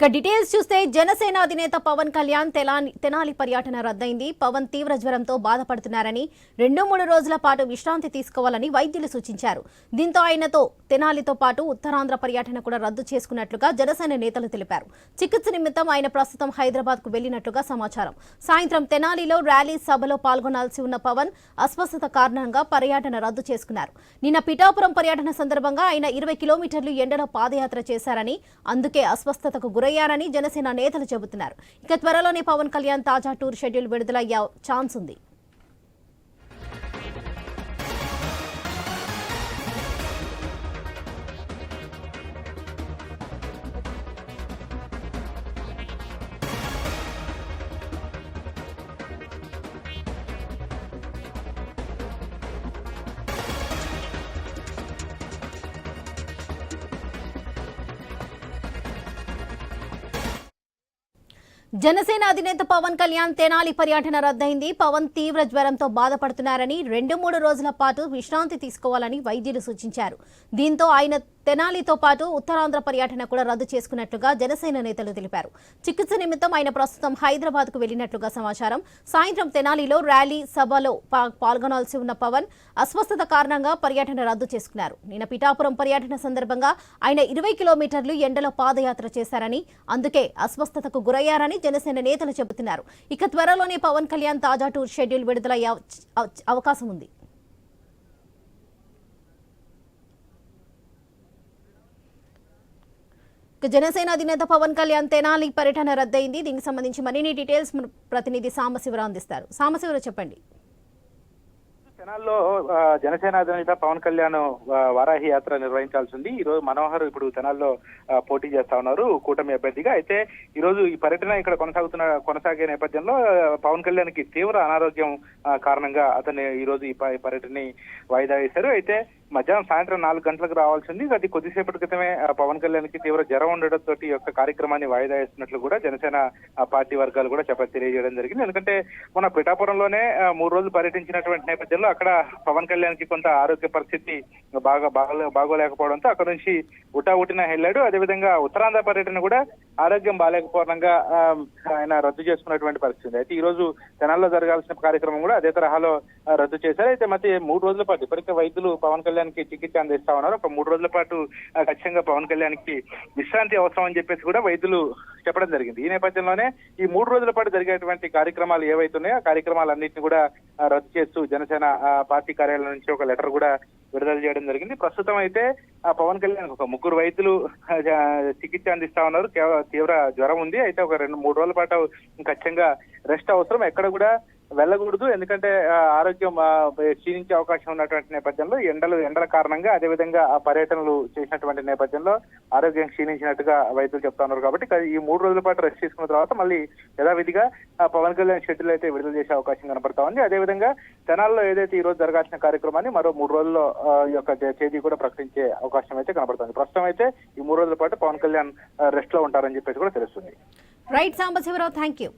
ఇక డీటెయిల్స్ చూస్తే జనసేన అధినేత పవన్ కళ్యాణ్ తెలాని తెనాలి పర్యటన రద్దయింది. పవన్ తీవ్ర జ్వరంతో బాధపడుతున్నారని రెండు మూడు రోజుల పాటు విశ్రాంతి తీసుకోవాలని వైద్యులు సూచించారు. దీంతో ఆయనతో తెనాలితో పాటు ఉత్తరాంధ్ర పర్యటన కూడా రద్దు చేసుకున్నట్లుగా జనసేన నేతలు తెలిపారు. చికిత్స నిమిత్తం ఆయన ప్రస్తుతం హైదరాబాద్కు వెళ్ళినట్లుగా సమాచారం. సాయంత్రం తెనాలిలో ర్యాలీ సభలో పాల్గొనాల్సి ఉన్న పవన్ అస్వస్థత కారణంగా పర్యటన రద్దు చేసుకున్నారు. నిన్న పిఠాపురం పర్యటన సందర్భంగా ఆయన ఇరవై కిలోమీటర్లు ఎండలో పాదయాత్ర చేశారని అందుకే అస్వస్థతకు గురై గురయ్యారని జనసేన నేతలు చెబుతున్నారు. ఇక త్వరలోనే పవన్ కళ్యాణ్ తాజా టూర్ షెడ్యూల్ విడుదలయ్యే ఛాన్స్ ఉంది. జనసేన అధినేత పవన్ కళ్యాణ్ తెనాలి పర్యటన రద్దయింది. పవన్ తీవ్ర జ్వరంతో బాధపడుతున్నారని రెండు మూడు రోజుల పాటు విశ్రాంతి తీసుకోవాలని వైద్యులు సూచించారు. దీంతో ఆయన తెనాలితో పాటు ఉత్తరాంధ్ర పర్యటన కూడా రద్దు చేసుకున్నట్లుగా జనసేన నేతలు తెలిపారు. చికిత్స నిమిత్తం ఆయన ప్రస్తుతం హైదరాబాద్కు వెళ్ళినట్లుగా సమాచారం. సాయంత్రం తెనాలిలో ర్యాలీ సభలో పాల్గొనాల్సి ఉన్న పవన్ అస్వస్థత కారణంగా పర్యటన రద్దు చేసుకున్నారు. నిన్న పిఠాపురం పర్యటన సందర్భంగా ఆయన ఇరవై కిలోమీటర్లు ఎండలో పాదయాత్ర చేశారని అందుకే అస్వస్థతకు గురయ్యారని జనసేన నేతలు చెబుతున్నారు. ఇక త్వరలోనే పవన్ కళ్యాణ్ తాజా టూర్ షెడ్యూల్ విడుదల అవకాశం ఉంది ఇక జనసేన అధినేత పవన్ కళ్యాణ్ తెనాలి పర్యటన రద్దయింది. దీనికి సంబంధించి మరిన్ని డీటెయిల్స్ ప్రతినిధి సాంబశివరావు అందిస్తారు. సాంబశివరావు చెప్పండి. తెనాల్లో జనసేన అధినేత పవన్ కళ్యాణ్ వారాహి యాత్ర నిర్వహించాల్సింది ఈ రోజు మనోహర్ ఇప్పుడు తెనాల్లో పోటీ చేస్తా ఉన్నారు కూటమి అభ్యర్థిగా. అయితే ఈ రోజు ఈ పర్యటన ఇక్కడ కొనసాగుతున్న కొనసాగే నేపథ్యంలో పవన్ కళ్యాణ్కి తీవ్ర అనారోగ్యం కారణంగా అతన్ని ఈ రోజు ఈ పర్యటన ఈ పర్యటనని వాయిదా వేశారు. అయితే మధ్యాహ్నం సాయంత్రం నాలుగు గంటలకు రావాల్సింది. అది కొద్దిసేపటి క్రితమే పవన్ కళ్యాణ్కి తీవ్ర జ్వరం ఉండడంతో ఈ యొక్క కార్యక్రమాన్ని వాయిదా వేస్తున్నట్లు కూడా జనసేన పార్టీ వర్గాలు కూడా చెప్ప తెలియజేయడం జరిగింది. ఎందుకంటే మన పిఠాపురంలోనే మూడు రోజులు పర్యటించినటువంటి నేపథ్యంలో అక్కడ పవన్ కళ్యాణ్కి కొంత ఆరోగ్య పరిస్థితి బాగా బాగా బాగోలేకపోవడంతో అక్కడ నుంచి ఉటా ఉటిన వెళ్ళాడు. అదేవిధంగా ఉత్తరాంధ్ర పర్యటన కూడా ఆరోగ్యం బాగాలేకపోవడంగా ఆయన రద్దు చేసుకున్నటువంటి పరిస్థితి అయితే ఈ రోజు తెనాల్లో జరగాల్సిన కార్యక్రమం కూడా అదే తరహాలో రద్దు చేశారు. అయితే మరి మూడు రోజుల పాటు ఇప్పటికే వైద్యులు పవన్ కళ్యాణ్ కి చికిత్స అందిస్తా ఉన్నారు. ఒక మూడు రోజుల పాటు ఖచ్చితంగా పవన్ కళ్యాణ్కి విశ్రాంతి అవసరం అని చెప్పేసి కూడా వైద్యులు చెప్పడం జరిగింది. ఈ నేపథ్యంలోనే ఈ మూడు రోజుల పాటు జరిగేటువంటి కార్యక్రమాలు ఏవైతున్నాయో ఆ కార్యక్రమాలన్నింటినీ కూడా రద్దు చేస్తూ జనసేన ఆ, పార్టీ కార్యాలయం నుంచి ఒక లెటర్ కూడా విడుదల చేయడం జరిగింది. ప్రస్తుతం అయితే ఆ పవన్ కళ్యాణ్ ఒక ముగ్గురు వైద్యులు చికిత్స అందిస్తా ఉన్నారు. తీవ్ర జ్వరం ఉంది. అయితే ఒక రెండు మూడు రోజుల పాటు ఖచ్చితంగా రెస్ట్ అవసరం. ఎక్కడ కూడా వెళ్ళకూడదు. ఎందుకంటే ఆరోగ్యం క్షీణించే అవకాశం ఉన్నటువంటి నేపథ్యంలో ఎండలు ఎండల కారణంగా అదేవిధంగా ఆ పర్యటనలు చేసినటువంటి నేపథ్యంలో ఆరోగ్యం క్షీణించినట్టుగా వైద్యులు చెప్తున్నారు కాబట్టి ఈ మూడు రోజుల పాటు రెస్ట్ తీసుకున్న తర్వాత మళ్ళీ యథావిధిగా పవన్ కళ్యాణ్ షెడ్యూల్ అయితే విడుదల చేసే అవకాశం కనపడతా ఉంది. అదేవిధంగా తెనాల్లో ఏదైతే ఈ రోజు జరగాల్సిన కార్యక్రమాన్ని మరో మూడు రోజుల్లో ఈ యొక్క తేదీ కూడా ప్రకటించే అవకాశం అయితే కనపడుతుంది. ప్రస్తుతం అయితే ఈ మూడు రోజుల పాటు పవన్ కళ్యాణ్ రెస్ట్లో ఉంటారని చెప్పేసి కూడా తెలుస్తుంది. Right Sambasivarao thank you